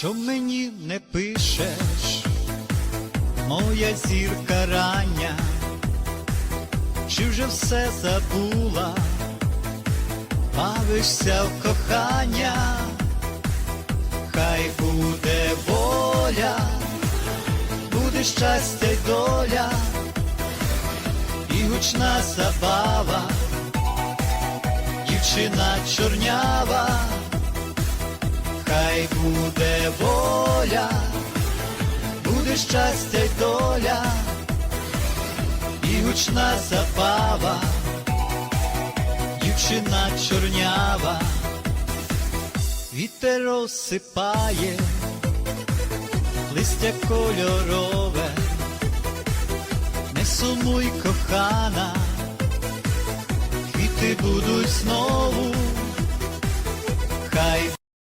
що мені не пишеш, моя зірка рання, чи вже все забула, бавишся в кохання, хай буде воля, буде щастя й доля, і гучна забава, дівчина чорнява хай буде воля, буде щастя й доля, і гучна забава, дівчина чорнява, вітер розсипає, листя кольорове, не сумуй кохана, квіти будуть знову, хай